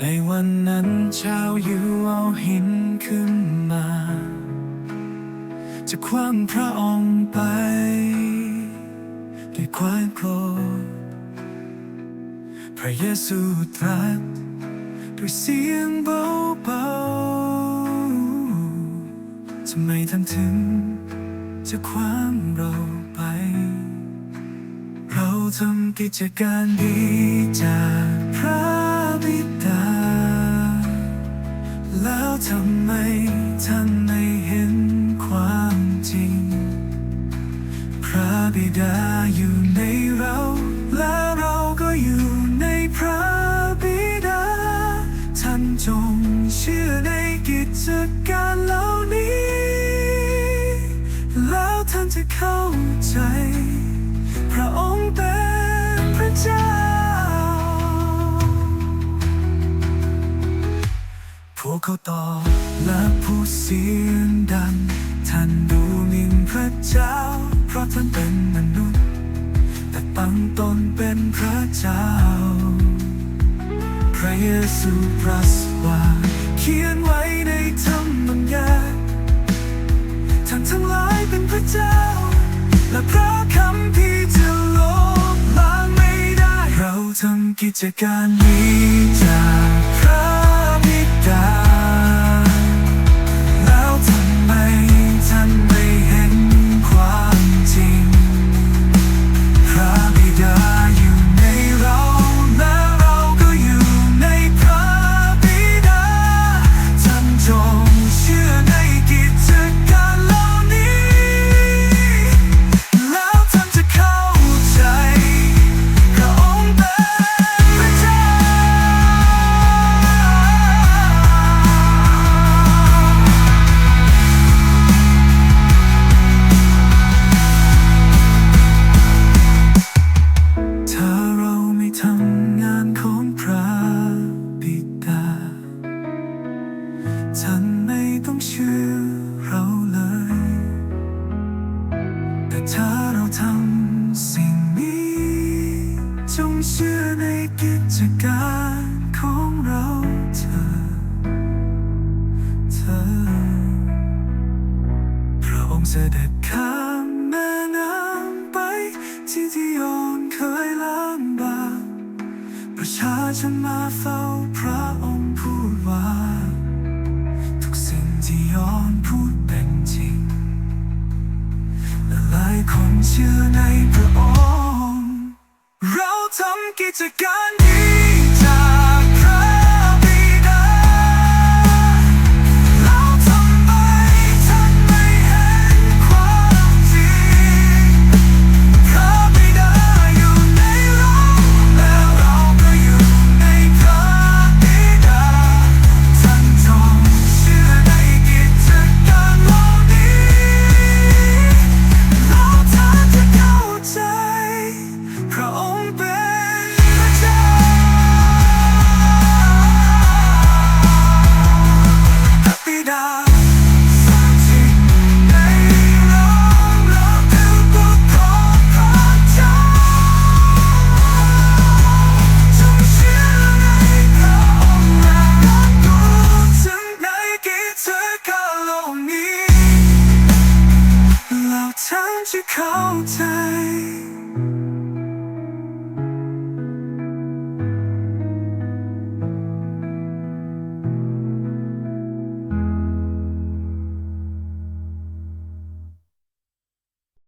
เจ้นชาอยู่เอาหินขึ้นมา จะคว้างพระองค์ไปด้วยความโกรธพระเยซูตรัสด้วยเสียงเบาๆทำไมท่านถึง จะคว้างเราไป เราทำกิจการดีจาก จริง พระบิดาอยู่ในเรา และเราก็อยู่ในพระบิดา ท่านจงเชื่อในกิจการเหล่านี้ แล้วท่านจะเข้าใจ พระองค์เป็นพระเจ้า พวกเขาตอบและพูดเสียงดังท่านดูหมิ่นพระเจ้า เพราะท่านเป็นมนุษย์ แต่ตั้งตนเป็นพระเจ้า พระเยซูตรัสว่าเขียนไว้ในธรรมบัญญัติท่านทั้งหลายเป็นพระเจ้า และพระคำที่จะลบล้างไม่ได้ เราทำกิจการนี้จาก ถ้าเราทำสิ่งนี้ จงเชื่อในกิจการของเราเธอ เธอ พระองค์เสด็จข้ามแม่น้ำไป ที่ที่โยนเคยลำบากประชาชนมาเฝ้า กิจการ 去靠在。